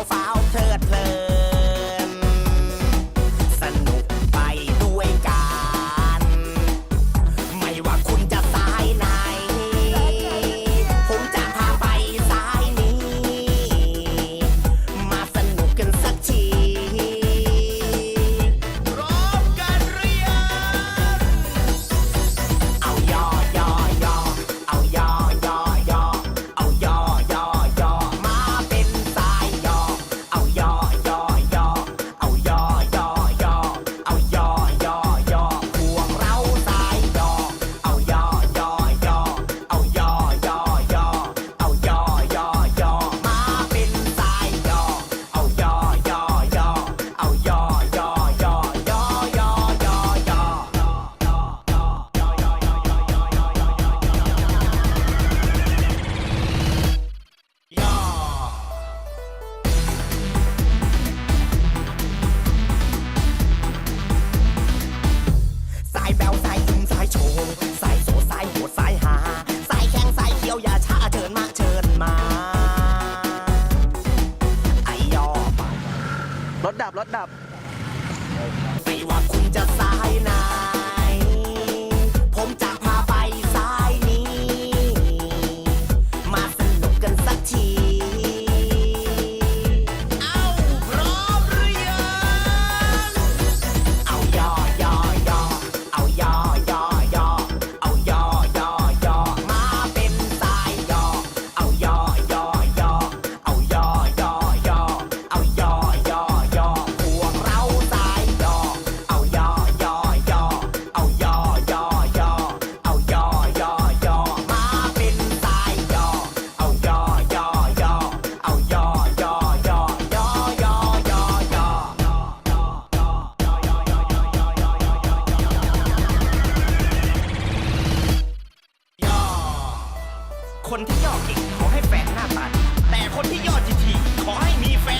ยวฟ้าว ดับรถดับ คนที่ยอดเก่งขอให้แฟนหน้าตาดีแต่คนที่ยอดจีทีขอให้มีแฟน